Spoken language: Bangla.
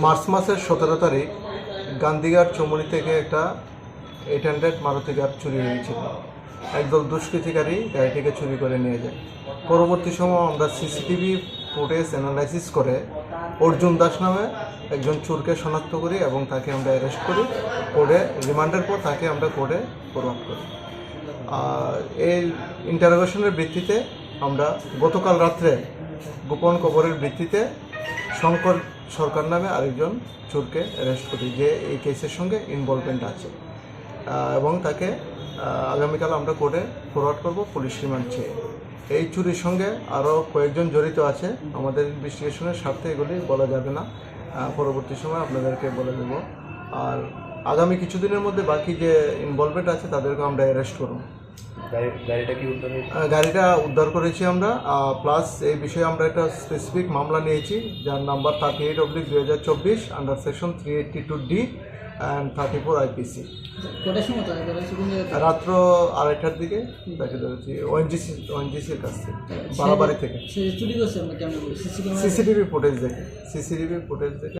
মার্চ মাসের সতেরো তারিখ গান্ধীঘাট চমুনি থেকে একটা এইট হান্ড্রেড মারুতি গাড়ি চুরি হয়েছিল। একদল দুষ্কৃতিকারী গাড়িটিকে চুরি করে নিয়ে যায়। পরবর্তী সময় আমরা সিসিটিভি ফুটেজ অ্যানালাইসিস করে অর্জুন দাস নামে একজন চোরকে শনাক্ত করি এবং তাকে আমরা অ্যারেস্ট করি। কোর্টে রিমান্ডের পর তাকে আমরা কোর্টে ফরওয়ার্ড করি। আর এই ইন্টারোগেশনের ভিত্তিতে আমরা গতকাল রাত্রে গোপন খবরের ভিত্তিতে শঙ্কর সরকার নামে আরেকজন চোরকে অ্যারেস্ট করি যে এই কেসের সঙ্গে ইনভলভমেন্ট আছে। এবং তাকে আগামীকাল আমরা কোর্টে ফরওয়ার্ড করব পুলিশ রিমান্ড চেয়ে। এই চুরির সঙ্গে আরও কয়েকজন জড়িত আছে। আমাদের ইনভেস্টিগেশনের স্বার্থে এগুলি বলা যাবে না। পরবর্তী সময় আপনাদেরকে বলে দেব। আর আগামী কিছুদিনের মধ্যে বাকি যে ইনভলভমেন্ট আছে তাদেরকে আমরা অ্যারেস্ট করব। গাড়িটা উদ্ধার হয়েছে? আহ, গাড়িটা উদ্ধার করেছি আমরা প্লাস এই বিষয়ে আমরা একটা স্পেসিফিক মামলা নিয়েছি যার নাম্বার থার্টি এইট অব্লিক দুই হাজার চব্বিশ under section three eighty two D and thirty four IPC রাত্র আড়াইটার দিকে তাকে ধরেছি ওএনজিসি ওএনজিসির কাছ থেকে বাড়াবাড়ি থেকে। সিসিটিভি ফুটেজ দেখে সিসিটিভি ফুটেজ দেখে।